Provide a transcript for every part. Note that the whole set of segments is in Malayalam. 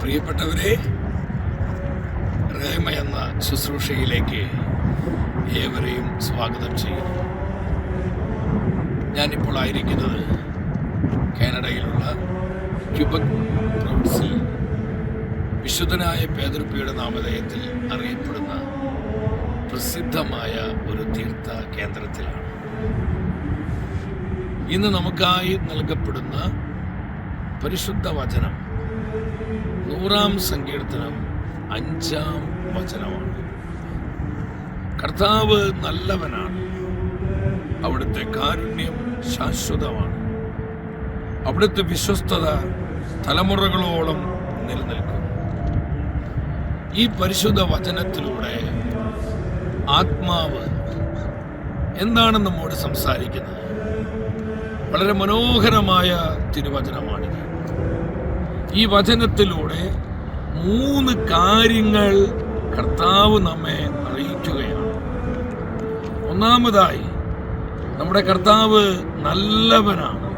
പ്രിയപ്പെട്ടവരെ റേമ എന്ന ശുശ്രൂഷയിലേക്ക് ഏവരെയും സ്വാഗതം ചെയ്യുന്നു. ഞാനിപ്പോൾ ആയിരിക്കുന്നത് കാനഡയിലുള്ള ക്യൂബക് പ്രൊവിൻസിൽ വിശുദ്ധനായ പേതൃപ്പിയുടെ നാമധേയത്തിൽ അറിയപ്പെടുന്ന പ്രസിദ്ധമായ ഒരു തീർത്ഥ കേന്ദ്രത്തിലാണ് ഇന്ന് നമുക്കായി നൽകപ്പെടുന്ന പരിശുദ്ധ വചനം നൂറാം സങ്കീർത്തനം അഞ്ചാം വചനമാണ്. കർത്താവ് നല്ലവനാണ്. അവിടുത്തെ കാരുണ്യം ശാശ്വതമാണ്. അവിടുത്തെ വിശ്വസ്തത തലമുറകളോളം നിലനിൽക്കും ഈ പരിശുദ്ധ വചനത്തിലൂടെ ആത്മാവ് എന്താണ് നമ്മോട് സംസാരിക്കുന്നത് വളരെ മനോഹരമായ തിരുവചനമാണിത്. ഈ വചനത്തിലൂടെ മൂന്ന് കാര്യങ്ങൾ കർത്താവ് നമ്മെ അറിയിക്കുകയാണ്. ഒന്നാമതായി നമ്മുടെ കർത്താവ് നല്ലവനാണ്.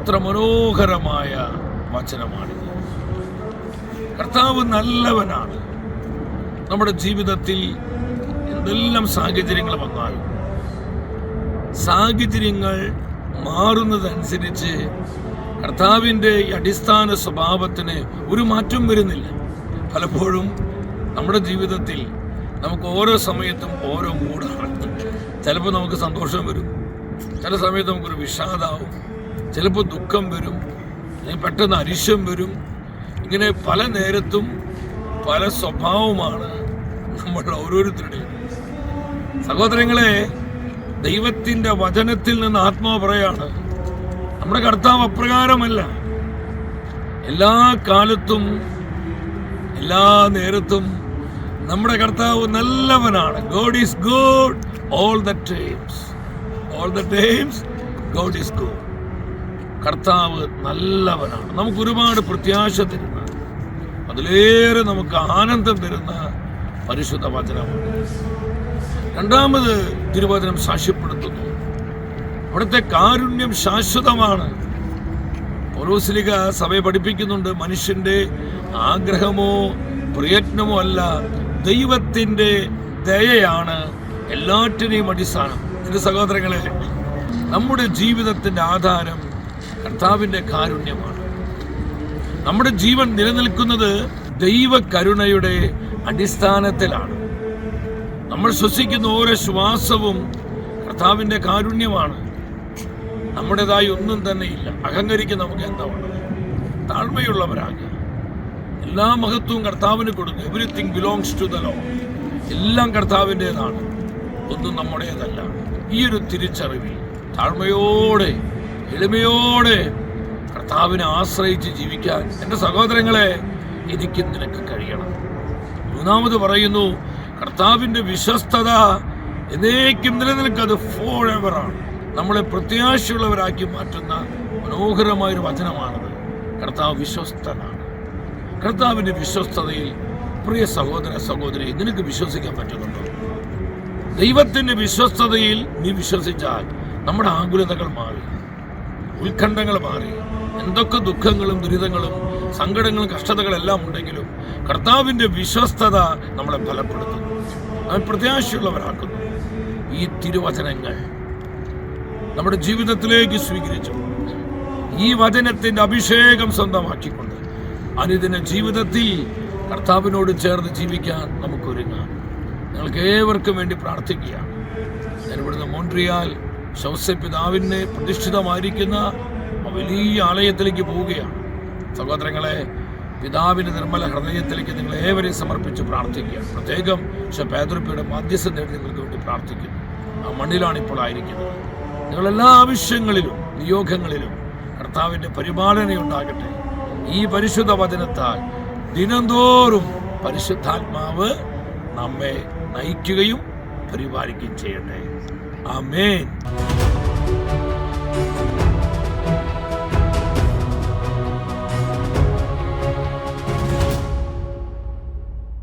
ഇത്ര മനോഹരമായ വചനമാണിത്. കർത്താവ് നല്ലവനാണ്. നമ്മുടെ ജീവിതത്തിൽ എന്തെല്ലാം സാഹചര്യങ്ങൾ വന്നാലും സാഹചര്യങ്ങൾ മാറുന്നതനുസരിച്ച് കർത്താവിന്റെ ഈ അടിസ്ഥാന സ്വഭാവത്തിന് ഒരു മാറ്റം വരുന്നില്ല. പലപ്പോഴും നമ്മുടെ ജീവിതത്തിൽ നമുക്ക് ഓരോ സമയത്തും ഓരോ മൂടാണ് ചിലപ്പോൾ നമുക്ക് സന്തോഷം വരും. ചില സമയത്ത് നമുക്കൊരു വിഷാദാവും. ചിലപ്പോൾ ദുഃഖം വരും. പെട്ടെന്ന് അരിശം വരും. ഇങ്ങനെ പല നേരത്തും പല സ്വഭാവമാണ് നമ്മൾ ഓരോരുത്തരുടെയും. സഹോദരങ്ങളെ ദൈവത്തിന്റെ വചനത്തിൽ നിന്ന് ആത്മാവ് പറയാണ്. നമ്മുടെ കർത്താവ് അപ്രകാരമല്ല. എല്ലാ കാലത്തും എല്ലാ നേരത്തും നമ്മുടെ കർത്താവ് നല്ലവനാണ്. God is good all the times all the times God is good കർത്താവ് നല്ലവനാണ്. നമുക്ക് ഒരുപാട് പ്രത്യാശ തരുന്ന അതിലേറെ നമുക്ക് ആനന്ദം തരുന്ന പരിശുദ്ധ വചനമാണ്. രണ്ടാമത് തിരുവചനം സാക്ഷ്യപ്പെടുത്തുന്നു. അവിടുത്തെ കാരുണ്യം ശാശ്വതമാണ്. പൗലോസ്ലിക സഭയെ പഠിപ്പിക്കുന്നുണ്ട്. മനുഷ്യന്റെ ആഗ്രഹമോ പ്രയത്നമോ അല്ല ദൈവത്തിന്റെ ദയയാണ് എല്ലാറ്റിനെയും അടിസ്ഥാനം. എന്റെ സഹോദരങ്ങളെ നമ്മുടെ ജീവിതത്തിന്റെ ആധാരം കർത്താവിന്റെ കാരുണ്യമാണ്. നമ്മുടെ ജീവൻ നിലനിൽക്കുന്നത് ദൈവ കരുണയുടെ അടിസ്ഥാനത്തിലാണ്. നമ്മൾ ശ്വസിക്കുന്ന ഓരോ ശ്വാസവും കർത്താവിന്റെ കാരുണ്യമാണ്. നമ്മുടേതായി ഒന്നും തന്നെ ഇല്ല. അഹങ്കരിക്ക് നമുക്ക് എന്താ ഉള്ളത് താഴ്മയുള്ളവരാകുക. എല്ലാ മഹത്വവും കർത്താവിന് കൊടുക്കുക. Everything belongs to the Lord എല്ലാം കർത്താവിന്റെതാണ്. ഒന്നും നമ്മുടേതല്ല. ഈ ഒരു തിരിച്ചറിവിൽ താഴ്മയോടെ എളിമയോടെ കർത്താവിനെ ആശ്രയിച്ച് ജീവിക്കാൻ എന്റെ സഹോദരങ്ങളെ എനിക്ക് നിനക്ക് കഴിയണം. മൂന്നാമത് പറയുന്നു കർത്താവിന്റെ വിശ്വസ്തത എന്നേക്കും നിലനിൽക്കുന്നത് ഫോർ എവറാണ് നമ്മളെ പ്രത്യാശയുള്ളവരാക്കി മാറ്റുന്ന മനോഹരമായൊരു വചനമാണത്. കർത്താവ് വിശ്വസ്തനാണ്. കർത്താവിന്റെ വിശ്വസ്തതയിൽ പ്രിയ സഹോദര സഹോദരി നിനക്ക് വിശ്വസിക്കാൻ പറ്റുന്നുണ്ടോ? ദൈവത്തിന്റെ വിശ്വസ്തതയിൽ നീ വിശ്വസിച്ചാൽ നമ്മുടെ ആകുലതകൾ മാറി ഉത്കണ്ഠങ്ങൾ മാറി. എന്തൊക്കെ ദുഃഖങ്ങളും ദുരിതങ്ങളും സങ്കടങ്ങളും കഷ്ടതകളെല്ലാം ഉണ്ടെങ്കിലും കർത്താവിന്റെ വിശ്വസ്തത നമ്മളെ ഫലപ്പെടുത്തുന്നു. അവൻ പ്രത്യാശയുള്ളവരാക്കുന്നു. ഈ തിരുവചനങ്ങൾ നമ്മുടെ ജീവിതത്തിലേക്ക് സ്വീകരിച്ചു. ഈ വചനത്തിന്റെ അഭിഷേകം സ്വന്തമാക്കിക്കൊണ്ട് അനുദിന ജീവിതത്തിൽ കർത്താവിനോട് ചേർന്ന് ജീവിക്കാൻ നമുക്ക് ഒരുങ്ങാം നിങ്ങൾക്ക് ഏവർക്കും വേണ്ടി പ്രാർത്ഥിക്കുകയാണ്. ഞാൻ ഇവിടുന്ന് മോൺട്രിയാൽ ശൗസ്യപിതാവിനെ പ്രതിഷ്ഠിതമായിരിക്കുന്ന വലിയ ആലയത്തിലേക്ക് പോവുകയാണ്. സഹോദരങ്ങളെ പിതാവിന്റെ നിർമ്മല ഹൃദയത്തിലേക്ക് നിങ്ങൾ ഏവരെയും സമർപ്പിച്ച് പ്രാർത്ഥിക്കുക പ്രത്യേകം പക്ഷെ പേതൃപ്പയുടെ മധ്യസ്ഥ നേടി നിങ്ങൾക്ക് വേണ്ടി പ്രാർത്ഥിക്കുന്നു. ആ മണ്ണിലാണ് ഇപ്പോൾ ആയിരിക്കുന്നത്. നിങ്ങളെല്ലാ ആവശ്യങ്ങളിലും നിയോഗങ്ങളിലും കർത്താവിന്റെ പരിപാലനയുണ്ടാകട്ടെ ഈ പരിശുദ്ധ വചനത്താൽ ദിനംതോറും പരിശുദ്ധാത്മാവ് നമ്മെ നയിക്കുകയും പരിപാലിക്കുകയും ചെയ്യട്ടെ. ആമേൻ.